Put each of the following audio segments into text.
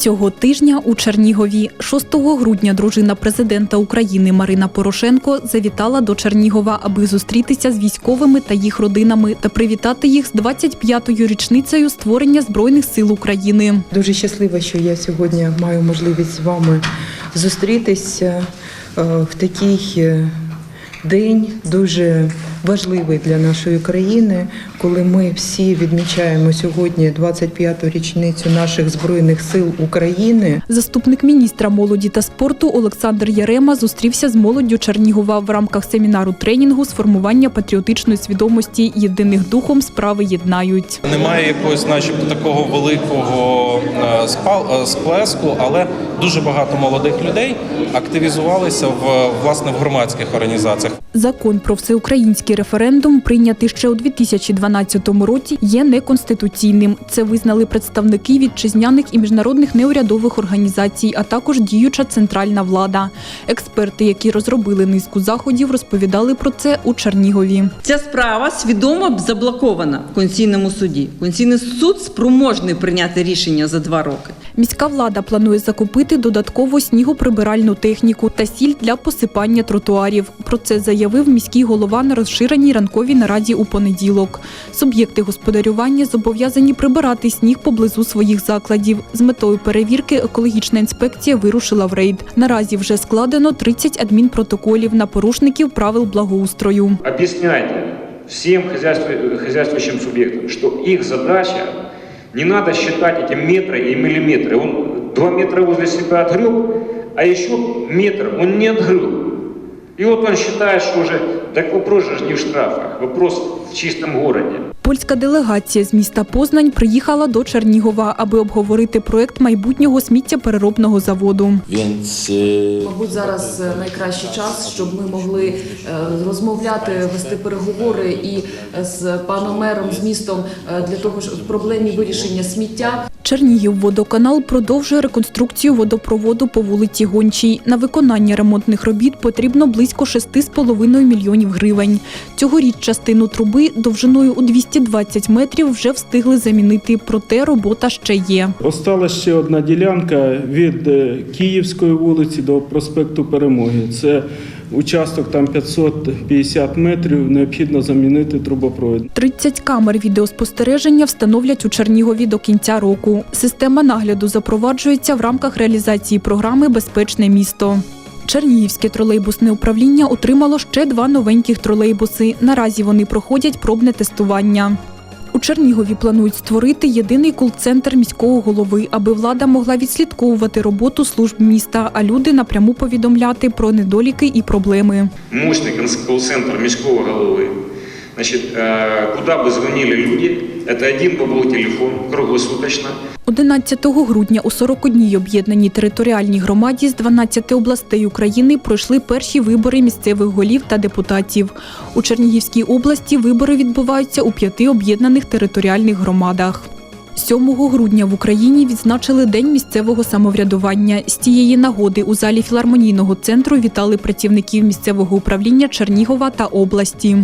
Цього тижня у Чернігові 6 грудня дружина президента України Марина Порошенко завітала до Чернігова, аби зустрітися з військовими та їх родинами та привітати їх з 25-ю річницею створення збройних сил України. Дуже щаслива, що я сьогодні маю можливість з вами зустрітися е, в такий е, день, дуже важливий для нашої країни, коли ми всі відмічаємо сьогодні 25-ту річницю наших збройних сил України. Заступник міністра молоді та спорту Олександр Ярема зустрівся з молоддю Чернігова в рамках семінару тренінгу з формування патріотичної свідомості єдиних духом справи єднають. Немає якогось, начебто, такого великого е, е, сплеску, але дуже багато молодих людей активізувалися в власне в громадських організаціях. Закон про всеукраїнський референдум, прийнятий ще у 2012 році, є неконституційним. Це визнали представники вітчизняних і міжнародних неурядових організацій, а також діюча центральна влада. Експерти, які розробили низку заходів, розповідали про це у Чернігові. Ця справа свідомо заблокована в Конституційному суді. Конституційний суд спроможний прийняти рішення за два роки. Міська влада планує закупити додатково снігоприбиральну техніку та сіль для посипання тротуарів. Про це заявив міський голова на розширеній ранковій нараді у понеділок. Суб'єкти господарювання зобов'язані прибирати сніг поблизу своїх закладів. З метою перевірки екологічна інспекція вирушила в рейд. Наразі вже складено 30 адмінпротоколів на порушників правил благоустрою. Объясняйте всем хозяйству- хозяйствующим субъектам, что их задача не надо считать эти метры и миллиметры. Он два метра возле себя отгреб, а еще метр он не отгреб. И вот он считает, что уже, так вопрос же не в штрафах, вопрос в чистом городе. Польська делегація з міста Познань приїхала до Чернігова, аби обговорити проект майбутнього сміттєпереробного заводу. E, Мабуть, зараз е, найкращий час, щоб ми могли е, розмовляти, вести переговори і е, з паном мером, з містом е, для того, щоб в проблемі вирішення сміття Чернігів водоканал продовжує реконструкцію водопроводу по вулиці Гончій. На виконання ремонтних робіт потрібно близько 6,5 мільйонів гривень. Цьогоріч частину труби довжиною у 220 метрів вже встигли замінити, проте робота ще є. Осталась ще одна ділянка від е, Київської вулиці до проспекту Перемоги. Це участок там 550 метрів. Необхідно замінити трубопровід. 30 камер відеоспостереження встановлять у Чернігові до кінця року. Система нагляду запроваджується в рамках реалізації програми Безпечне місто. Чернігівське тролейбусне управління отримало ще два новеньких тролейбуси. Наразі вони проходять пробне тестування. У Чернігові планують створити єдиний кул-центр міського голови, аби влада могла відслідковувати роботу служб міста, а люди напряму повідомляти про недоліки і проблеми. Мощний колл-центр міського голови. Значит, э, куда бы звонили люди, это один бы был телефон круглосуточно. 11 грудня у 41-й об'єднаній територіальній громаді з 12 областей України пройшли перші вибори місцевих голів та депутатів. У Чернігівській області вибори відбуваються у п'яти об'єднаних територіальних громадах. 7 грудня в Україні відзначили День місцевого самоврядування. З цієї нагоди у залі філармонійного центру вітали працівників місцевого управління Чернігова та області.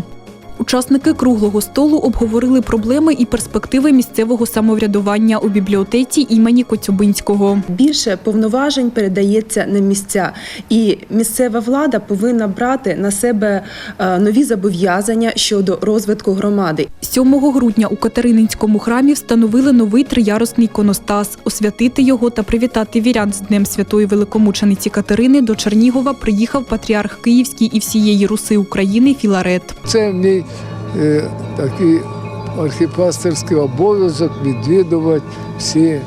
Учасники круглого столу обговорили проблеми і перспективи місцевого самоврядування у бібліотеці імені Коцюбинського. Більше повноважень передається на місця, і місцева влада повинна брати на себе е, нові зобов'язання щодо розвитку громади. 7 грудня у Катерининському храмі встановили новий триярусний іконостас. Освятити його та привітати вірян з Днем Святої Великомучениці Катерини до Чернігова приїхав патріарх Київський і всієї Руси України Філарет. Це мій е, такий архіпастерський обов'язок відвідувати всі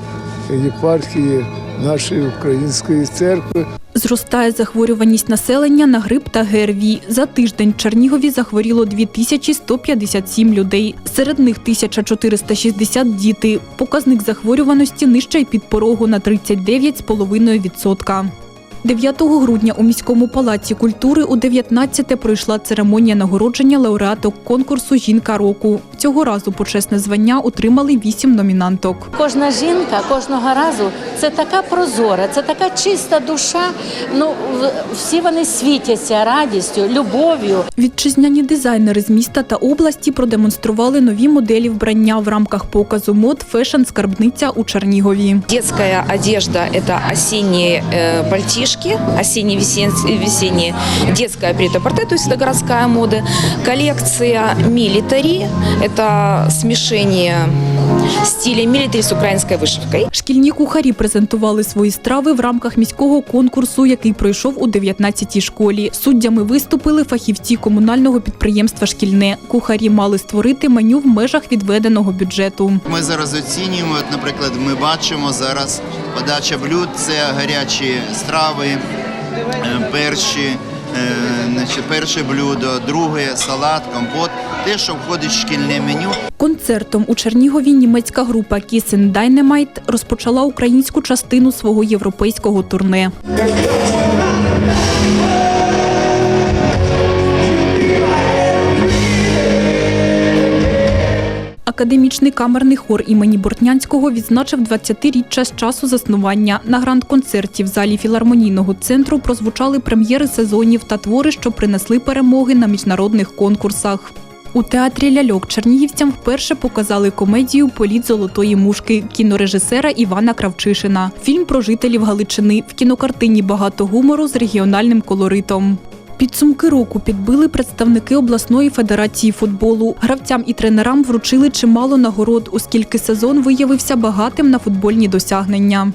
єпархії нашої української церкви. Зростає захворюваність населення на грип та ГРВІ. За тиждень Чернігові захворіло 2157 людей. Серед них 1460 діти. Показник захворюваності нижче під порогу на 39,5%. 9 грудня у міському палаці культури у 19-те пройшла церемонія нагородження лауреаток конкурсу Жінка року. Цього разу почесне звання отримали вісім номінанток. Кожна жінка кожного разу це така прозора, це така чиста душа. Ну всі вони світяться радістю, любов'ю. Вітчизняні дизайнери з міста та області продемонстрували нові моделі вбрання в рамках показу мод Фешн Скарбниця у Чернігові. Детская одежда – это осенние э, пальтишки, осенне-весенние, детская претапорте, то есть это городская мода. Коллекция милитари – это смешение стиля милитари с украинской вышивкой. Шкільні кухарі презентували свої страви в рамках міського конкурсу, який пройшов у 19-й школі. Суддями виступили фахівці комунального підприємства Шкільне. Кухарі мали створити меню в межах відведеного бюджету. Ми зараз оцінюємо. От, наприклад, ми бачимо зараз подача блюд це гарячі страви, е, перші, е, значить, перше блюдо, друге салат, компот. Те, що входить в шкільне меню. Концертом у Чернігові німецька група Kissing Dynamite розпочала українську частину свого європейського турне. Академічний камерний хор імені Бортнянського відзначив 20-річчя з часу заснування. На гранд-концерті в залі філармонійного центру прозвучали прем'єри сезонів та твори, що принесли перемоги на міжнародних конкурсах. У театрі ляльок чернігівцям вперше показали комедію Політ золотої мушки кінорежисера Івана Кравчишина. Фільм про жителів Галичини. В кінокартині багато гумору з регіональним колоритом. Підсумки року підбили представники обласної федерації футболу. Гравцям і тренерам вручили чимало нагород, оскільки сезон виявився багатим на футбольні досягнення.